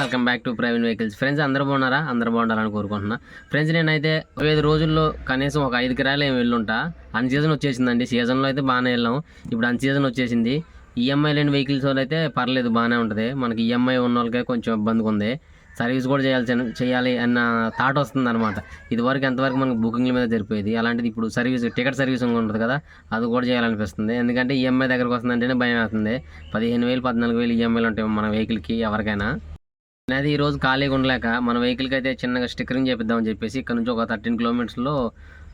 Welcome back to private vehicles. Friends అందరూ బాగున్నారా? అందరూ బాగుండాలని కోరుకుంటున్నా. ఫ్రెండ్స్ నేనైతే ఒక ఐదు రోజుల్లో కనీసం ఒక ఐదు కిరాయిలు ఏమి వెళ్ళుంటా. అన్ సీజన్ వచ్చేసిందండి. సీజన్లో అయితే బాగానే వెళ్ళాం. ఇప్పుడు అన్ సీజన్ వచ్చేసింది. ఈఎంఐ లేని వెహికల్స్ వాళ్ళు అయితే పర్లేదు బాగానే ఉంటుంది. మనకి ఈఎంఐ ఉన్న వాళ్ళకే కొంచెం ఇబ్బందిగా ఉంది. సర్వీస్ కూడా చేయాల్సిన చేయాలి అన్న థాట్ వస్తుంది అనమాట ఇదివరకు ఎంతవరకు మనకు బుకింగ్ల మీద జరిపోయేది అలాంటిది ఇప్పుడు సర్వీస్ టికెట్ సర్వీసింగ్ ఉంటుంది కదా అది కూడా చేయాలనిపిస్తుంది. ఎందుకంటే ఈఎంఐ దగ్గరకు వస్తుందంటేనే భయం అవుతుంది పదిహేను వేలు పద్నాలుగు వేలు ఈఎంఐలు ఉంటాయి మన వెహికల్కి ఎవరికైనా. అది ఈరోజు ఖాళీగా ఉండలేక మన వెహికల్కి అయితే చిన్నగా స్టిక్కరింగ్ చేపిద్దామని చెప్పేసి ఇక్కడ నుంచి ఒక థర్టీన్ కిలోమీటర్స్లో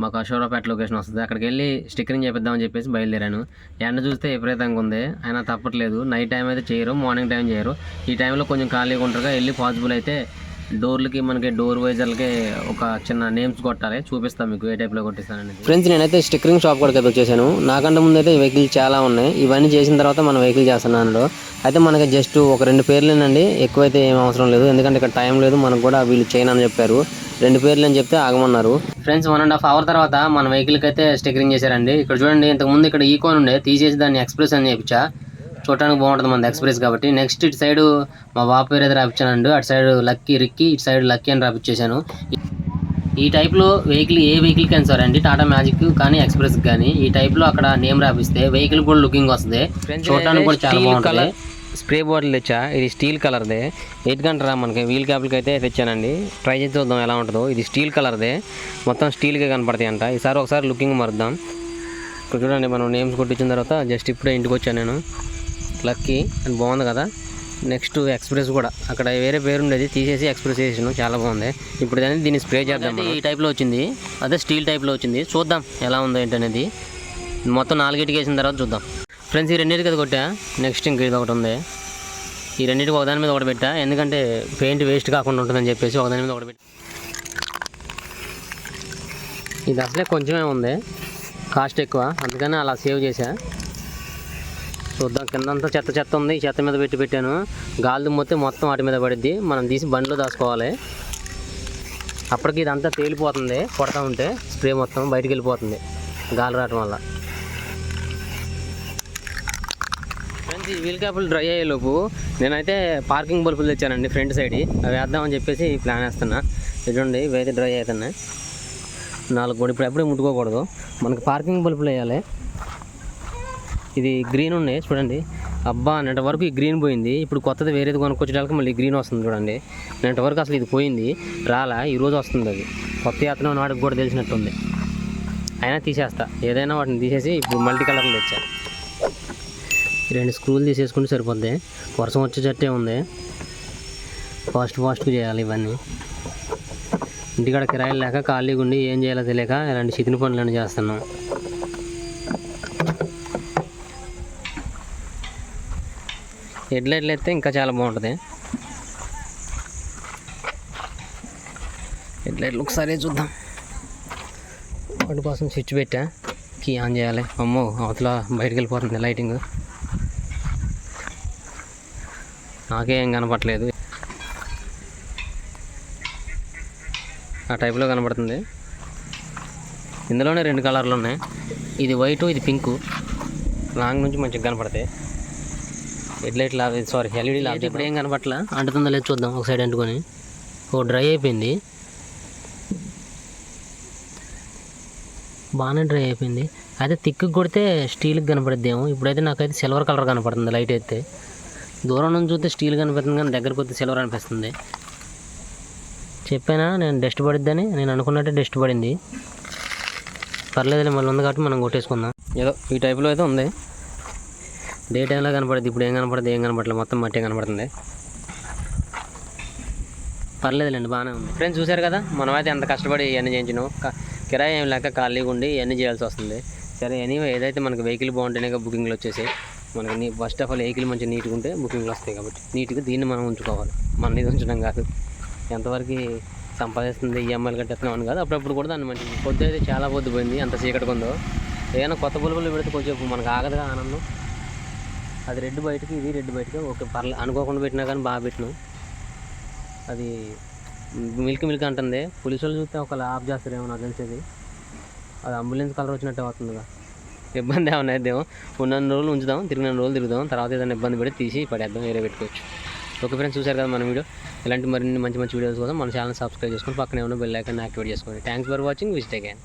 మాకు అశోరాపేట లొకేషన్ వస్తుంది. అక్కడికి వెళ్ళి స్టిక్కరింగ్ చేపిద్దామని చెప్పేసి బయలుదేరాను. ఎండ చూస్తే విపరీతంగా ఉంది. అయినా తప్పట్లేదు. నైట్ టైం అయితే చేయరు. మార్నింగ్ టైం చేయరు. ఈ టైంలో కొంచెం ఖాళీగా ఉంటారుగా. వెళ్ళి పాసిబుల్ అయితే డోర్లకి మనకి డోర్ వైజర్లకి ఒక చిన్న నేమ్స్ కొట్టాలి. చూపిస్తాను మీకు ఏ టైప్లో కొట్టిస్తానని ఫ్రెండ్స్ నేనైతే స్టిక్కరింగ్ షాప్ కూడా అయితే వచ్చేసాను నాకంటే ముందు అయితే వెహికల్ చాలా ఉన్నాయి. ఇవన్నీ చేసిన తర్వాత మన వెహికల్ చేస్తున్నాను అయితే మనకి జస్ట్ ఒక రెండు పేర్లేనండి. ఎక్కువైతే ఏం అవసరం లేదు. ఎందుకంటే ఇక్కడ టైం లేదు. మనకు కూడా వీళ్ళు చేయనని చెప్పారు. రెండు పేర్లు అని చెప్తే ఆగమన్నారు. Friends one and half hour తర్వాత మన వెహికల్కి అయితే స్టిక్కరింగ్ చేశారండి. ఇక్కడ చూడండి ఇంతకు ముందు ఇక్కడ ఈకోన్ ఉండే. తీసేసి దాన్ని ఎక్స్ప్రెస్ అని చెప్పించా చూడటానికి బాగుంటుంది మన ఎక్స్ప్రెస్ కాబట్టి. నెక్స్ట్ ఇటు సైడ్ మా బాబు పేరు అయితే రాపించానండి అటు సైడ్ లక్కీ రిక్కీ ఇటు సైడ్ లక్కీ అని రాపించేశాను ఈ టైప్లో వెహికల్ ఏ వెహికల్ కైనా సరే అండి టాటా మ్యాజిక్ కానీ ఎక్స్ప్రెస్ కానీ ఈ టైప్లో అక్కడ నేమ్ రాపిస్తే వెహికల్ కూడా లుకింగ్ వస్తుంది. చూడటానికి కూడా చాలా బాగుంటుంది. స్ప్రే బాటిల్ తెచ్చా? ఇది స్టీల్ కలర్దే. ఎయిట్ గంటరా మనకి. వీల్ క్యాప్లకి అయితే తెచ్చానండి. ట్రై చేసి చూద్దాం ఎలా ఉంటుందో. ఇది స్టీల్ కలర్దే. మొత్తం స్టీల్గా కనపడతాయి అంట ఈసారి ఒకసారి లుకింగ్ మారుద్దాం. ఇక్కడ చూడండి మనం నేమ్స్ కొట్టించిన తర్వాత జస్ట్ ఇప్పుడే ఇంటికి వచ్చాను నేను. లక్కీ అని బాగుంది కదా. నెక్స్ట్ ఎక్స్ప్రెస్ కూడా. అక్కడ వేరే పేరు ఉండేది. తీసేసి ఎక్స్ప్రెస్ చేసాను చాలా బాగుంది. ఇప్పుడు దాన్ని దీన్ని స్ప్రే చేద్దాం ఈ టైప్లో వచ్చింది. అదే స్టీల్ టైప్లో వచ్చింది. చూద్దాం ఎలా ఉందో ఏంటనేది మొత్తం నాలుగిటికి వేసిన తర్వాత చూద్దాం. ఫ్రెండ్స్ ఈ రెండింటికి అది కొట్టా? నెక్స్ట్ ఇంక ఇది ఒకటి ఉంది. ఈ రెండింటికి ఒకదాని మీద ఒకటి పెట్టా. ఎందుకంటే పెయింట్ వేస్ట్ కాకుండా ఉంటుందని చెప్పేసి ఒకదాని మీద ఒకటి పెట్టా. ఇది అసలే కొంచెమే ఉంది. కాస్ట్ ఎక్కువ. అందుకని అలా సేవ్ చేశా. చూద్దాం. కిందంతా చెత్త చెత్త ఉంది. చెత్త మీద పెట్టి పెట్టాను. గాలి దుమ్మొస్తే మొత్తం వాటి మీద పడిద్ది. మనం తీసి బండిలో దాచుకోవాలి. అప్పటికి ఇదంతా తేలిపోతుంది. కొడతా ఉంటే స్ప్రే మొత్తం బయటికి వెళ్ళిపోతుంది. గాలి రావటం వల్ల. ఫ్రెండ్స్ ఈ వీల్ క్యాపులు డ్రై అయ్యేలోపు నేనైతే పార్కింగ్ బల్బులు తెచ్చానండి ఫ్రంట్ సైడ్. అవి వేద్దామని చెప్పేసి ప్లాన్ వేస్తున్నా. చూడండి ఇవైతే డ్రై అవుతున్నాయి. నాలుగు కూడా ఇప్పుడు ఎప్పుడే ముట్టుకోకూడదు. మనకి పార్కింగ్ బల్బులు వేయాలి. ఇది గ్రీన్ ఉన్నాయి చూడండి. అబ్బా నిన్నటి వరకు ఈ గ్రీన్ పోయింది. ఇప్పుడు కొత్తది వేరేది కొనుక్కొచ్చేటానికి మళ్ళీ గ్రీన్ వస్తుంది చూడండి. నిన్నటి వరకు అసలు ఇది పోయింది. రాలా ఈరోజు వస్తుంది అది. కొత్త యాత్ర నాటికి కూడా తెలిసినట్టుంది. అయినా తీసేస్తా. ఏదైనా వాటిని తీసేసి ఇప్పుడు మల్టీ కలర్లు తెచ్చా. ఈ రెండు స్క్రూలు తీసేసుకుంటే సరిపోద్ది. వర్షం వచ్చేటట్టే ఉంది. ఫాస్ట్ ఫాస్ట్గా చేయాలి ఇవన్నీ. ఇంటికాడ కిరాయిలు లేక ఖాళీగా ఉండి ఏం చేయాలో తెలియక ఇలాంటి చితిని పనులను చేస్తున్నాం. హెడ్లైట్లు ఎత్తే ఇంకా చాలా బాగుంటుంది. హెడ్లైట్లు ఒకసారి చూద్దాం. వాటి కోసం స్విచ్ పెట్టా. కీ ఆన్ చేయాలి. అమ్మో అవతల బయటికి వెళ్ళిపోతుంది లైటింగ్. నాకేం కనపట్లేదు ఆ టైప్లో కనపడుతుంది. ఇందులోనే రెండు కలర్లు ఉన్నాయి. ఇది వైట్ ఇది పింకు. లాంగ్ నుంచి మంచిగా కనపడతాయి. హెడ్లైట్ లాగ్ సారీ ఎల్ఈడి లాగ్ ఇప్పుడు ఏం కనపట్లా అంటుతుందో లేదు చూద్దాం ఒక సైడ్ అంటుకొని. ఓ డ్రై అయిపోయింది. బాగానే డ్రై అయిపోయింది. అయితే తిక్కు కొడితే స్టీల్కి కనపడిద్దేమో. ఇప్పుడైతే నాకైతే సిల్వర్ కలర్ కనపడుతుంది లైట్ అయితే. దూరం నుంచి చూస్తే స్టీల్ కనిపిస్తుంది కానీ దగ్గరకు వస్తే సిల్వర్ అనిపిస్తుంది. చెప్పానా నేను డస్ట్ పడిద్దని? నేను అనుకున్నట్టే డస్ట్ పడింది. పర్లేదులే మళ్ళీ ఉంది కాబట్టి మనం కొట్టేసుకుందాం. ఏదో ఈ టైప్లో అయితే ఉంది. డే టైంలో కనపడుతుంది ఇప్పుడు ఏం కనపడుతుంది ఏం కనపడలేదు మొత్తం మట్టి కనపడుతుంది. పర్లేదులేండి బాగానే ఉంది. ఫ్రెండ్స్ చూశారు కదా మనమైతే ఎంత కష్టపడి ఇవన్నీ చేయించినాం. కిరాయి ఏం లేక ఖాళీగా ఉండి ఇవన్నీ చేయాల్సి వస్తుంది. సరే ఎనీవే ఏదైతే మనకి వెహికల్ బాగుంటేనే బుకింగ్లు వచ్చేసి మనకి నీ ఫస్ట్ ఆఫ్ ఆల్ వెహికల్ మంచి నీట్గా ఉంటే బుకింగ్లు వస్తాయి కాబట్టి నీట్గా దీన్ని మనం ఉంచుకోవాలి. మన ఇది ఉంచడం కాదు. ఎంతవరకు సంపాదిస్తుంది ఈఎంఐలు కట్టేస్తున్నాం అని కాదు అప్పుడప్పుడు కూడా దాన్ని మంచిది పొద్దు అయితే చాలా పొద్దు పోయింది అంత చీకటిగా ఉందో. ఏదైనా కొత్త బుల్బులు పెడితే కొంచెం మనకు ఆగదుగా ఆనందం. అది రెడ్ బయటకి ఇది రెడ్ బయటకి. ఓకే పర్లే అనుకోకుండా పెట్టినా కానీ బాగా పెట్టినాం. అది మిల్క్ మిల్క్ అంటుంది. పోలీసు వాళ్ళు చూస్తే ఒకళ్ళు ఆఫ్ చేస్తారేమో నాకు తెలిసేది. అది అంబులెన్స్ కలర్ వచ్చినట్టే అవుతుందిగా. ఇబ్బంది ఏమన్నా అయిద్దేమో. ఉన్న రోజులు ఉంచుదాం తిరిగిన రోజులు తిరుగుదాం. తర్వాత ఏదైనా ఇబ్బంది పెడితే తీసి పడేద్దాం వేరే పెట్టుకోవచ్చు. ఓకే ఫ్రెండ్స్ చూసారు కదా మన వీడియో? ఇలాంటి మరిన్ని మంచి మంచి వీడియోస్ కోసం మన ఛానల్ సబ్స్క్రైబ్ చేసుకొని పక్కనే ఉన్న బెల్ ఐకాన్ యాక్టివేట్ చేసుకోండి. Thanks for watching visit again